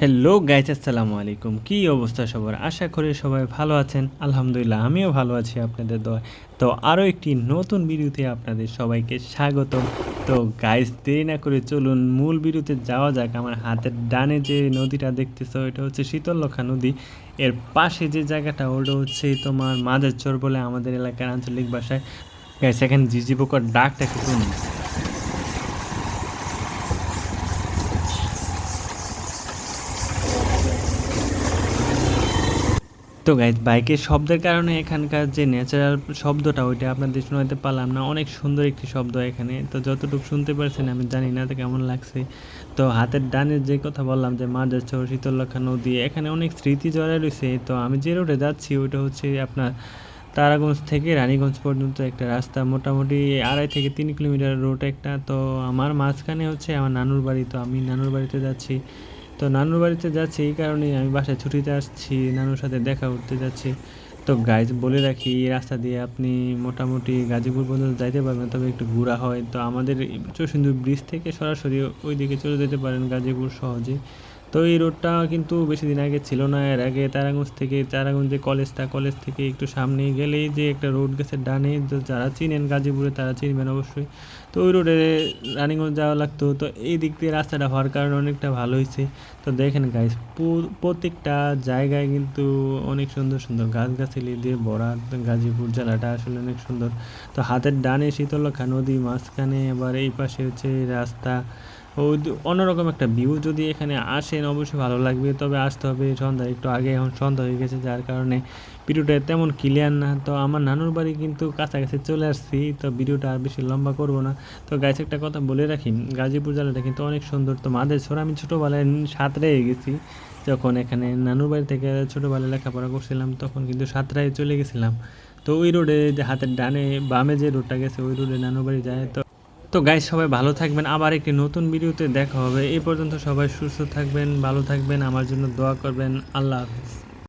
Hello guys আসসালামু আলাইকুম। কী অবস্থা সবার? আশা করি সবাই ভালো আছেন। আলহামদুলিল্লাহ, আমিও ভালো আছি আপনাদের দোয়া তো আরও একটি নতুন ভিডিওতে আপনাদের সবাইকে স্বাগত তো গাইজ দেরি না করে চলুন, মূল ভিডিওতে যাওয়া যাক। আমার হাতের ডানে যে নদীটা দেখতেছো, এটা হচ্ছে শীতলক্ষা নদী। এর পাশে যে জায়গাটা, ওটা হচ্ছে তোমার মাঝের চর বলে আমাদের এলাকার আঞ্চলিক ভাষায়। গাইজ এখানে জিজি পোকার ডাকটা কি শুনুন তো গাইজ বাইকের শব্দের কারণে এখানকার যে ন্যাচারাল শব্দটা, ওইটা আপনাদের শোনাতে পারলাম না। অনেক সুন্দর একটি শব্দ এখানে। তো যতটুকু শুনতে পারছেন, আমি জানি না তো কেমন লাগছে। তো হাতের ডানের যে কথা বললাম যে মাঝের চর শীতলক্ষা নদী, এখানে অনেক স্মৃতি জড়া রয়েছে। তো আমি যে রোডে যাচ্ছি, ওইটা হচ্ছে আপনার তারাগঞ্জ থেকে রানীগঞ্জ পর্যন্ত একটা রাস্তা। মোটামুটি আড়াই থেকে তিন কিলোমিটার রোড একটা। তো আমার মাঝখানে হচ্ছে আমার নানুর বাড়ি। তো আমি নানুর বাড়িতে যাচ্ছি। তো নানুর বাড়িতে যাচ্ছি, এই কারণেই আমি বাসায় ছুটিতে আসছি, নানুর সাথে দেখা করতে যাচ্ছি। তো গাইজ বলে রাখি, এই রাস্তা দিয়ে আপনি মোটামুটি গাজীপুর পর্যন্ত যাইতে পারবেন, তবে একটু ঘোরা হয়। তো আমাদের চৌসিন্দুর ব্রিজ থেকে সরাসরি ওই দিকে চলে যেতে পারেন গাজীপুর সহজে তো এই রোডটা কিন্তু বেশি দিন আগে ছিল না। এর আগে তারাগঞ্জ থেকে তারাগঞ্জ যে কলেজটা কলেজ থেকে একটু সামনে গেলেই যে একটা রোড গেছে ডানে যারা চিনেন গাজীপুরে তারা চিনবেন অবশ্যই। তো ওই রোডে রানিগঞ্জ যাওয়া লাগতো। তো এই দিক দিয়ে রাস্তাটা হওয়ার কারণে অনেকটা ভালো হয়েছে। তো দেখেন গাইস প্রত্যেকটা জায়গায় কিন্তু অনেক সুন্দর সুন্দর গাছগাছালি দিয়ে ভরা। গাজীপুর জেলাটা আসলে অনেক সুন্দর। তো হাতের ডানে শীতলক্ষা নদী, মাঝখানে এবার এই পাশে হচ্ছে রাস্তা। অন্যরকম একটা ভিউ যদি এখানে আসেন অবশ্যই ভালো লাগবে। তবে আসতে হবে সন্ধ্যা, একটু আগে এখন সন্ধ্যা হয়ে গেছে, যার কারণে ভিডিওটা তেমন ক্লিয়ার না। তো আমার নানুর বাড়ি কিন্তু কাছাকাছি চলে আসছি, তো ভিডিওটা আর বেশি লম্বা করব না। তো গাছ একটা কথা বলে রাখি, গাজীপুর জেলাটা কিন্তু অনেক সুন্দর। তো ছোট আমি ছোটোবেলায় সাঁতরাই গেছি, যখন এখানে নানুর বাড়ি থেকে ছোটোবেলায় লেখাপড়া করছিলাম, তখন কিন্তু সাঁতরায় চলে গেছিলাম। তো ওই রোডে যে হাতের ডানে বামে যে রোডটা গেছে, ওই রোডে নানুর বাড়ি যায়। তো তো গাইজ সবাই ভালো থাকবেন। আবার একটি নতুন ভিডিওতে দেখা হবে। এই পর্যন্ত সবাই সুস্থ থাকবেন, ভালো থাকবেন। আমার জন্য দোয়া করবেন। আল্লাহ হাফিজ।